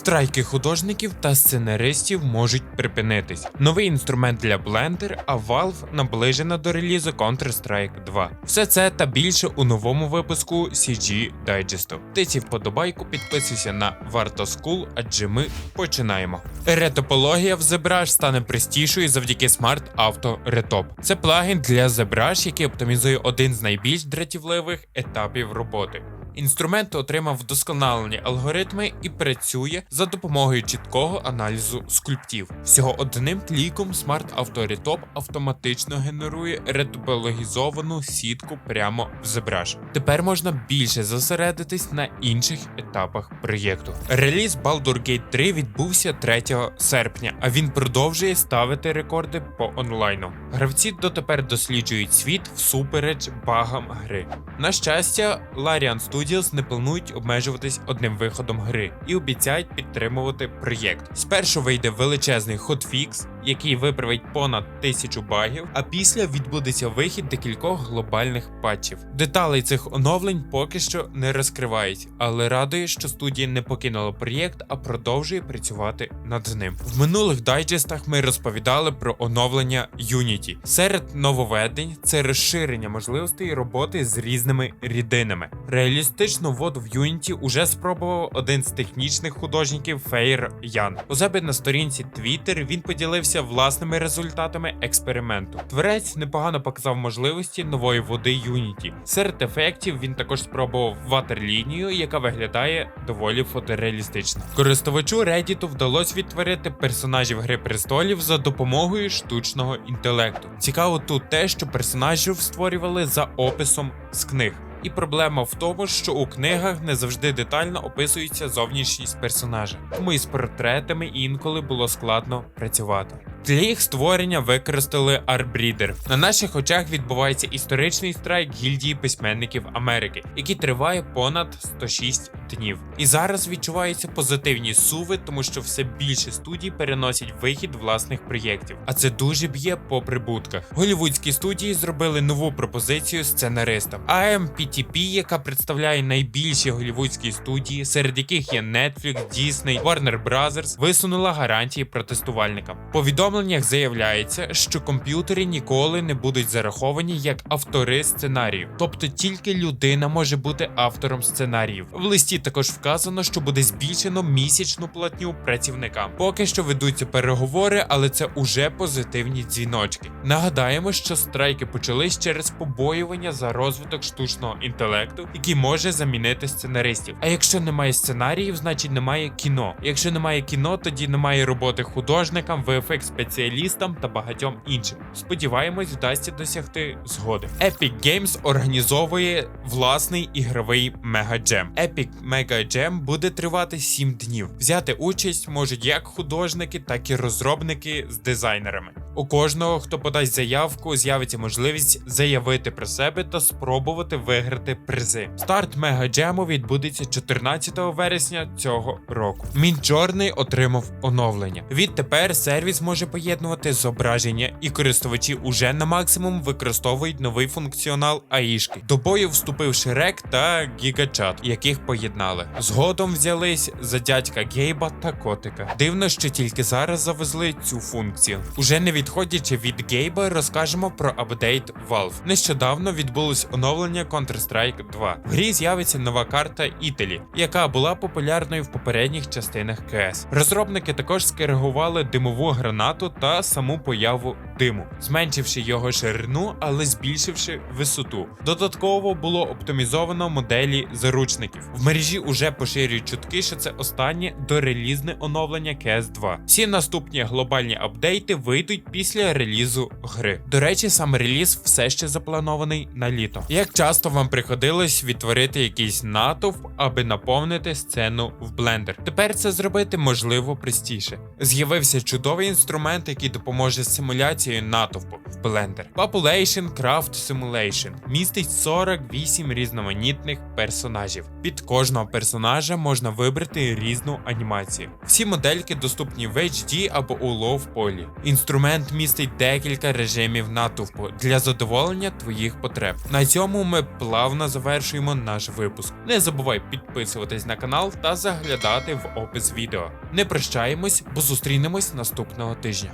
Страйки художників та сценаристів можуть припинитись. Новий інструмент для Blender, а Valve наближена до релізу Counter-Strike 2. Все це та більше у новому випуску CG Digest. Тиці вподобайку, підписуйся на Варто School, адже ми починаємо. Ретопологія в ZBrush стане простішою завдяки Smart Auto Retop. Це плагін для ZBrush, який оптимізує один з найбільш дратівливих етапів роботи. Інструмент отримав вдосконалені алгоритми і працює за допомогою чіткого аналізу скульптів. Всього одним кліком Smart Auto Retop автоматично генерує ретопологізовану сітку прямо в ZBrush. Тепер можна більше зосередитись на інших етапах проєкту. Реліз Baldur Gate 3 відбувся 3 серпня, а він продовжує ставити рекорди по онлайну. Гравці дотепер досліджують світ всупереч багам гри. На щастя, Larian Studios не планують обмежуватись одним виходом гри і обіцяють підтримувати проєкт. Спершу вийде величезний хотфікс, який виправить понад тисячу багів, а після відбудеться вихід декількох глобальних патчів. Деталей цих оновлень поки що не розкривають, але радує, що студія не покинула проєкт, а продовжує працювати над ним. В минулих дайджестах ми розповідали про оновлення Unity. Серед нововведень це розширення можливостей роботи з різними рідинами. Реалістичну воду в Unity уже спробував один з технічних художників Фейр Ян. У себе на сторінці Twitter він поділився власними результатами експерименту. Творець непогано показав можливості нової води Unity. Серед ефектів він також спробував ватерлінію, яка виглядає доволі фотореалістично. Користувачу Reddit вдалося відтворити персонажів Гри престолів за допомогою штучного інтелекту. Цікаво тут те, що персонажів створювали за описом з книг. І проблема в тому, що у книгах не завжди детально описується зовнішність персонажа, тому із портретами інколи було складно працювати. Для їх створення використали Арбрідер. На наших очах відбувається історичний страйк гільдії письменників Америки, який триває понад 106 днів. І зараз відчуваються позитивні суви, тому що все більше студій переносять вихід власних проєктів. А це дуже б'є по прибутках. Голівудські студії зробили нову пропозицію сценаристам. AMPTP, яка представляє найбільші голівудські студії, серед яких є Netflix, Disney, Warner Bros., висунула гарантії протестувальникам. повідомленнях заявляється, що комп'ютери ніколи не будуть зараховані як автори сценарію, тобто тільки людина може бути автором сценаріїв. В листі також вказано, що буде збільшено місячну платню працівникам. Поки що ведуться переговори, але це уже позитивні дзвіночки. Нагадаємо, що страйки почались через побоювання за розвиток штучного інтелекту, який може замінити сценаристів. А якщо немає сценаріїв, значить немає кіно. Якщо немає кіно, тоді немає роботи художникам, VFX спеціалістам та багатьом іншим. Сподіваємось, вдасться досягти згоди. Epic Games організовує власний ігровий мегаджем. Epic Mega Jam буде тривати 7 днів. Взяти участь можуть як художники, так і розробники з дизайнерами. У кожного, хто подасть заявку, з'явиться можливість заявити про себе та спробувати виграти призи. Старт мегаджему відбудеться 14 вересня цього року. Мінчорний отримав оновлення. Відтепер сервіс може поєднувати зображення, і користувачі уже на максимум використовують новий функціонал АІшки. До бою вступив Шрек та Гігачат, яких поєднали. Згодом взялись за дядька Гейба та котика. Дивно, що тільки зараз завезли цю функцію. Уже не відходячи від Гейба, розкажемо про апдейт Valve. Нещодавно відбулось оновлення Counter-Strike 2. В грі з'явиться нова карта Італі, яка була популярною в попередніх частинах КС. Розробники також скеригували димову гранату та саму появу диму, зменшивши його ширину, але збільшивши висоту. Додатково було оптимізовано моделі заручників. В мережі уже поширюють чутки, що це останнє дорелізне оновлення cs 2 Всі наступні глобальні апдейти вийдуть після релізу гри. До речі, сам реліз все ще запланований на літо. Як часто вам приходилось відтворити якийсь натовп, аби наповнити сцену в Blender? Тепер це зробити можливо простіше. З'явився чудовий інструмент, який допоможе симуляції анімацією натовпу в Blender. Population Craft Simulation містить 48 різноманітних персонажів. Під кожного персонажа можна вибрати різну анімацію. Всі модельки доступні в HD або у Low полі. Інструмент містить декілька режимів натовпу для задоволення твоїх потреб. На цьому ми плавно завершуємо наш випуск. Не забувай підписуватись на канал та заглядати в опис відео. Не прощаємось, бо зустрінемось наступного тижня.